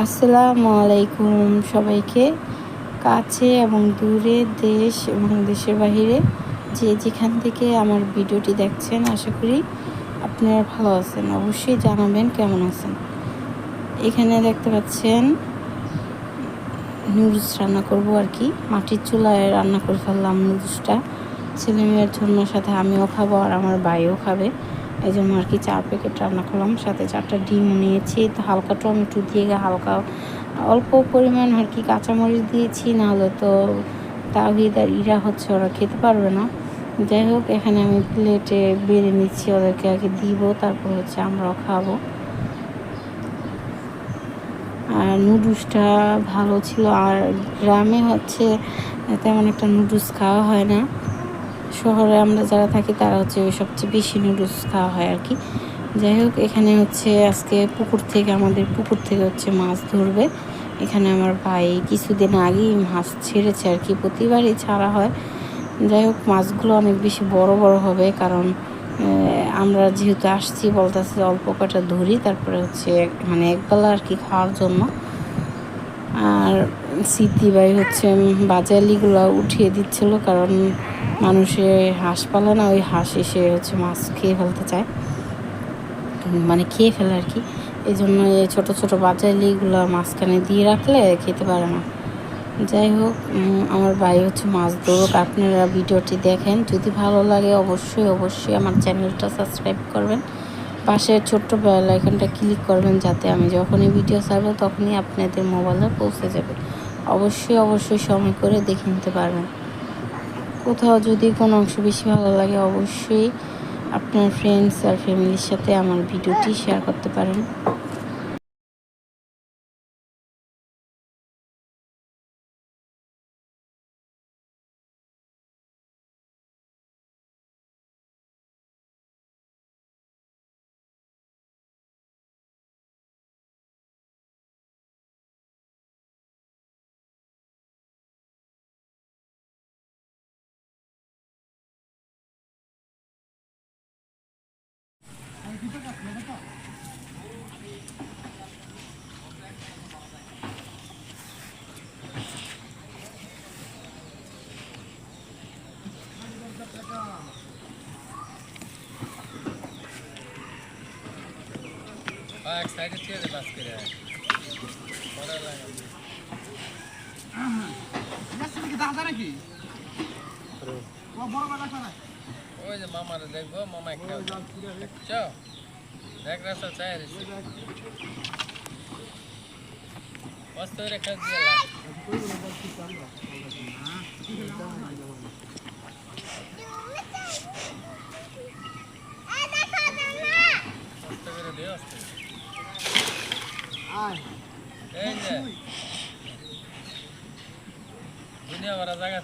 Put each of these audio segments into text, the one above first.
আসসালামু আলাইকুম সবাইকে। কাছে এবং দূরে দেশ এবং দেশের বাহিরে যে যেখান থেকে আমার ভিডিওটি দেখছেন, আশা করি আপনারা ভালো আছেন। অবশ্যই জানাবেন কেমন আছেন। এখানে দেখতে পাচ্ছেন, নুডলস রান্না করব আর কি। মাটির চুলায় রান্না করে ফেললাম নুডলসটা। ছেলে মেয়ের জন্য সাথে আমিও খাব আর আমার ভাইও খাবে। এই জন্য আর কি চার প্যাকেট রান্না করলাম, সাথে চারটা ডিম নিয়েছি, তো হালকা টমেটো দিয়ে হালকা অল্প পরিমাণ আর কি কাঁচামরিচ দিয়েছি, নাহলে তো তাহিদ আর ইরা হচ্ছে ওরা খেতে পারবে না। যাই হোক, এখানে আমি প্লেটে বেড়ে নিচ্ছি, ওদেরকে আগে দিব, তারপর হচ্ছে আমরাও খাব। আর নুডলসটা ভালো ছিল, আর গ্রামে হচ্ছে তেমন একটা নুডলস খাওয়া হয় না। শহরে আমরা যারা থাকি, তারা হচ্ছে ওই সবচেয়ে বেশি নুডলস খাওয়া হয় আর কি। যাই হোক, এখানে হচ্ছে আজকে পুকুর থেকে, আমাদের পুকুর থেকে হচ্ছে মাছ ধরবে। এখানে আমার ভাই কিছুদিন আগেই মাছ ছেড়েছে আর কি, প্রতিবারই ছাড়া হয়। যাই হোক, মাছগুলো অনেক বেশি বড় বড় হবে, কারণ আমরা যেহেতু আসছি, বলতেছে অল্প কটা ধরি, তারপরে হচ্ছে মানে একবেলা আর কি খাওয়ার জন্য। আর ভাই হচ্ছে বাজালিগুলো উঠিয়ে দিচ্ছিল, কারণ মানুষে হাঁস পালে না, ওই হাঁস এসে হচ্ছে মাছ খেয়ে ফেলতে চায়। মানে খেয়ে ফেলে আর কি। এই জন্য এই ছোটো ছোটো বাজালিগুলো মাঝখানে দিয়ে রাখলে খেতে পারে না। যাই হোক আমার ভাই হচ্ছে মাছ ধরুক। আপনারা ভিডিওটি দেখেন। যদি ভালো লাগে অবশ্যই অবশ্যই আমার চ্যানেলটা সাবস্ক্রাইব করবেন। পাশে ছোট্ট বেল আইকনটা ক্লিক করবেন যাতে আমি যখনই ভিডিও ছাড়বো তখনই আপনাদের মোবাইলে পৌঁছে যাবে। অবশ্যই অবশ্যই সময় করে দেখে নিতে পারবেন। কোথাও যদি কোনো অংশ বেশি ভালো লাগে, অবশ্যই আপনার ফ্রেন্ডস আর ফ্যামিলির সাথে আমার ভিডিওটি শেয়ার করতে পারেন। এক সাইডে দিয়ে দে বাস করে পরে লাগে ওই যে মামারে দেখব মামা একটা চ দেখ রাস্তা চাই মস্ত করে খাই দিয়ে মস্ত করে দে আস্তে এই যে দুনিয়া ভরা জায়গা থেকে খেয়ে দিচ্ছি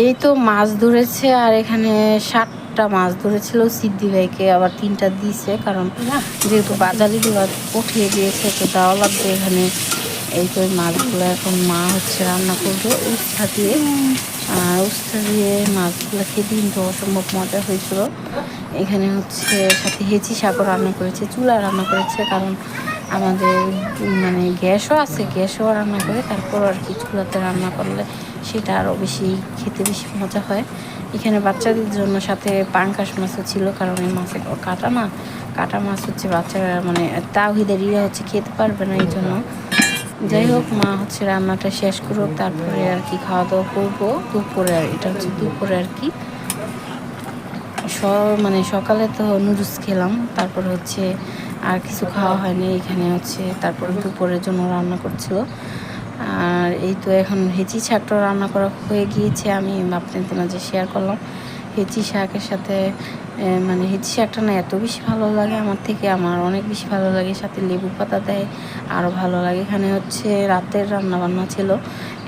এই তো মাছ ধরেছে আর এখানে ষাটটা মাছ ধরেছিল সিদ্ধি ভাইকে আবার তিনটা দিয়েছে কারণ যেহেতু বাজালিগুলো উঠিয়ে দিয়েছে তো দেওয়া লাগবে এখানে। এই তো মাছগুলো এখন মা হচ্ছে রান্না করবে উস্তা দিয়ে। আর উস্তা দিয়ে মাছগুলো খেতে কিন্তু অসম্ভব মজা হয়েছিল। এখানে হচ্ছে সাথে হেঁচি শাকও রান্না করেছে চুলা রান্না করেছে কারণ আমাদের মানে গ্যাসও আছে, গ্যাসও রান্না করে তারপর আর কি চুলাতে রান্না করলে সেটা আরও বেশি খেতে বেশি মজা হয়। এখানে বাচ্চাদের জন্য সাথে পাঙ্কাশ মাছও ছিল, কারণ এই মাছে কাটা না। কাটা মাছ হচ্ছে বাচ্চারা মানে তাহিদের ইয়ে হচ্ছে খেতে পারবে না এই জন্য যাই হোক, মা হচ্ছে রান্নাটা শেষ করুক, তারপরে আর কি খাওয়া দাওয়া করব। দুপুরে আর, এটা হচ্ছে দুপুরে আর কি। মানে সকালে তো নুডলস খেলাম, তারপর হচ্ছে আর কিছু খাওয়া হয়নি, এখানে হচ্ছে তারপর দুপুরের জন্য রান্না করছিল। আর এই তো এখন হেঁচি শাকটা রান্না করা হয়ে গিয়েছে, আমি আপনাদের মাঝে শেয়ার করলাম। হেঁচি শাকের সাথে মানে হেঁচি শাকটা না এত বেশি ভালো লাগে আমার থেকে। আমার অনেক বেশি ভালো লাগে, সাথে লেবু পাতা দেয় আরও ভালো লাগে। এখানে হচ্ছে রাতের রান্না বান্না ছিল।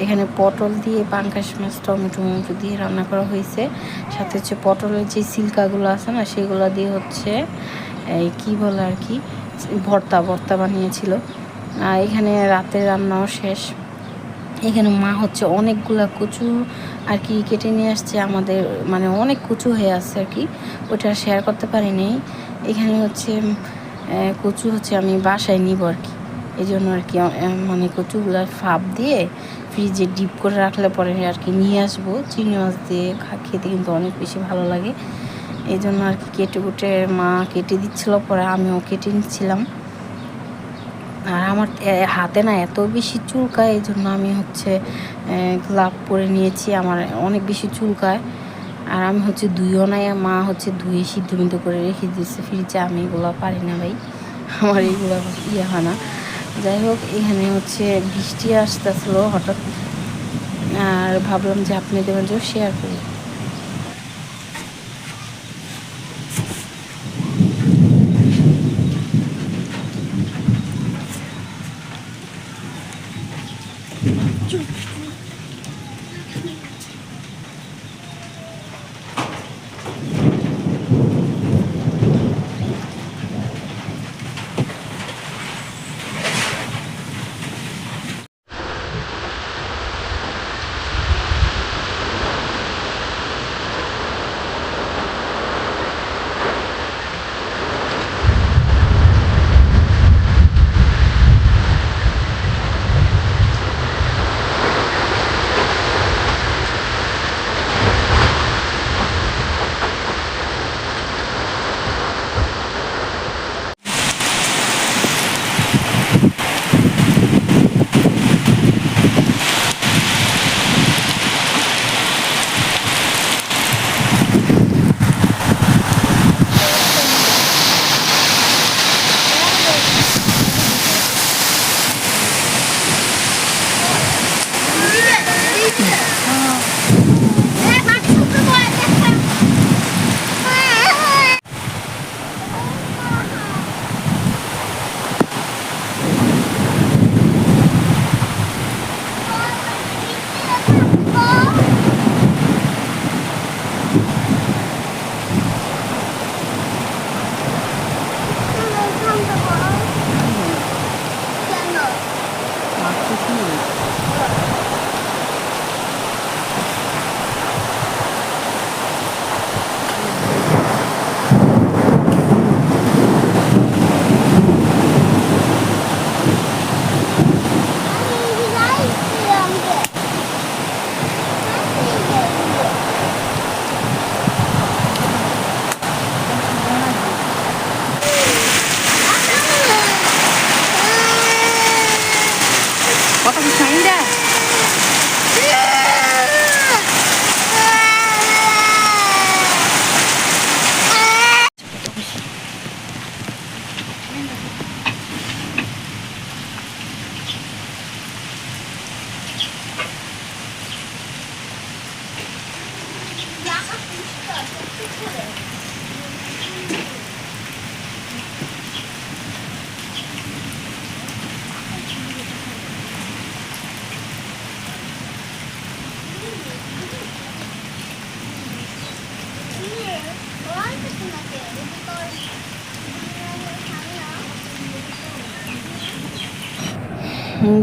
এখানে পটল দিয়ে পাঙ্কাশ মাছ, টমেটো মমেটো দিয়ে রান্না করা হয়েছে। সাথে হচ্ছে পটলের যে সিল্কাগুলো আছে না, সেগুলো দিয়ে হচ্ছে, এই কি বলে আর কি, ভর্তা ভর্তা বানিয়েছিল। আর এখানে রাতের রান্নাও শেষ। এখানে মা হচ্ছে অনেকগুলা কচু আর কি কেটে নিয়ে আসছে আমাদের মানে অনেক কচু হয়ে আসছে আর কি। ওটা শেয়ার করতে পারিনি এখানে হচ্ছে কচু হচ্ছে আমি বাসায় নিব আর কি। এই জন্য আর কি মানে কচুগুলা ফাপ দিয়ে ফ্রিজে ডিপ করে রাখলে পরে আর কি নিয়ে আসব। চিনি মাছ দিয়ে খেতে কিন্তু অনেক বেশি ভালো লাগে। এই জন্য আর কি কেটে কুটে মা কেটে দিচ্ছিল, পরে আমিও কেটে নিচ্ছিলাম। আর আমার হাতে না এত বেশি চুলকায়, এই জন্য আমি হচ্ছে গ্লাভ পরে নিয়েছি। আমার অনেক বেশি চুলকায়। আর আমি হচ্ছে ধুইও নাই মা হচ্ছে ধুয়ে সিদ্ধ করে রেখে দিচ্ছে ফ্রিজে আমি এগুলো পারি না ভাই। আমার এইগুলো ইয়ে হয় না। যাই হোক, এখানে হচ্ছে বৃষ্টি আসতেছিল হঠাৎ। আর ভাবলাম যে আপনাদের মাঝেও শেয়ার করি।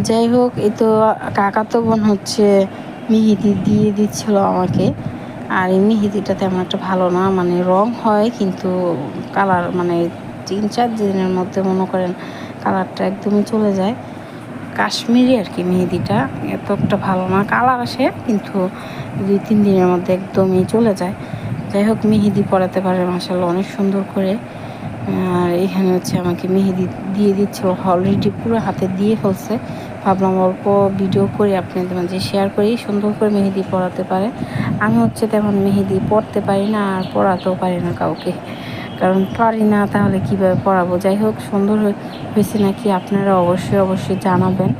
যাই হোক এই তো কাকা তো বোন হচ্ছে মেহেদি দিয়ে দিচ্ছিল আমাকে। আর এই মেহেদিটা তেমন একটা ভালো না মানে রং হয়, কিন্তু কালার মানে তিন চার দিনের মধ্যে মনে করেন কালারটা একদমই চলে যায়। কাশ্মীরি আর কি মেহেদিটা এত একটা ভালো না, কালার আসে, কিন্তু দুই তিন দিনের মধ্যে একদমই চলে যায়। যাই হোক, মেহেদি পরাতে পারে মাসাল্লাহ অনেক সুন্দর করে। আর এখানে হচ্ছে আমাকে মেহেদি দিয়ে দিচ্ছিল অলরেডি পুরো হাতে দিয়ে ফেলছে। ভাবলাম অল্প ভিডিও করে, আপনাদের মাঝে শেয়ার করি, সুন্দর করে মেহেদি পড়াতে পারে। আমি হচ্ছে তেমন মেহেদি পড়তে পারি না আর পড়াতেও পারি না কাউকে। কারণ পারি না, তাহলে কীভাবে পড়াবো যাই হোক, সুন্দর হয়েছে নাকি আপনারা অবশ্যই অবশ্যই জানাবেন।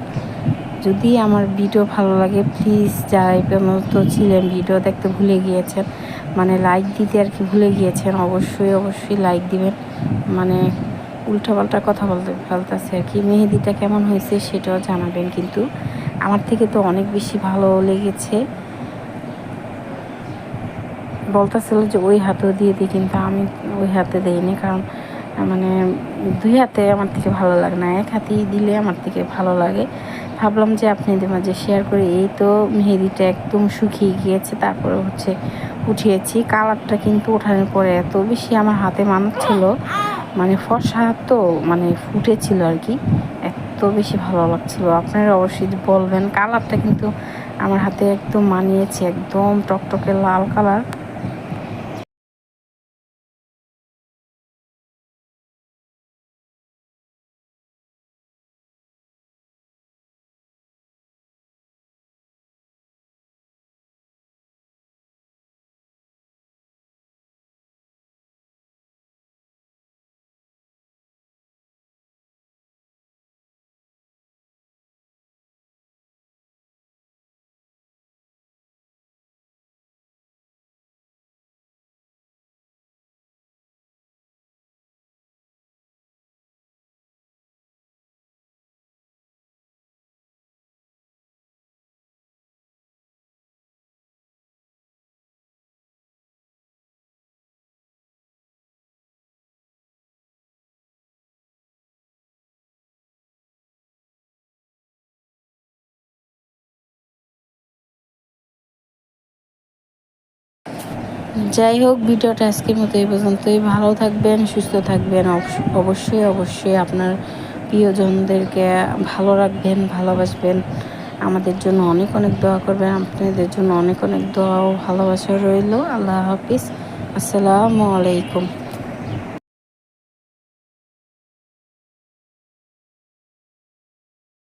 যদি আমার ভিডিও ভালো লাগে প্লিজ যারা এই পর্যন্ত ছিলেন ভিডিও দেখতে ভুলে গিয়েছেন মানে লাইক দিতে আর কি ভুলে গিয়েছেন, অবশ্যই অবশ্যই লাইক দিবেন। মানে উল্টাপাল্টা কথা বলতে ফেলতেছে আর কি। মেহেদিটা কেমন হয়েছে সেটাও জানাবেন কিন্তু। আমার থেকে তো অনেক বেশি ভালো লেগেছে। বলতেছিল যে ওই হাতেও দিয়ে দিই কিন্তু আমি ওই হাতে দিইনি কারণ মানে দুই হাতে আমার থেকে ভালো লাগে না। এক হাতেই দিলে আমার থেকে ভালো লাগে। ভাবলাম যে আপনাদের মাঝে শেয়ার করি। এই তো মেহেদিটা একদম শুকিয়ে গিয়েছে, তারপরে হচ্ছে উঠিয়েছি। কালারটা কিন্তু ওঠানোর পরে এত বেশি আমার হাতে মানাচ্ছিল। মানে ফর্সা তো মানে ফুটেছিল আর কি। এত বেশি ভালো লাগছিল। আপনারা অবশ্যই বলবেন, কালারটা কিন্তু আমার হাতে একদম মানিয়েছে, একদম টকটকে লাল কালার। যাই হোক, ভিডিওটা আজকের মতো এই পর্যন্তই। ভালো থাকবেন, সুস্থ থাকবেন। অবশ্য- অবশ্যই অবশ্যই আপনার প্রিয়জনদেরকে ভালো রাখবেন, ভালোবাসবেন। আমাদের জন্য অনেক অনেক দোয়া করবেন। আপনাদের জন্য অনেক অনেক দোয়া ও ভালোবাসা রইল। আল্লাহ হাফিজ। আসসালামু আলাইকুম।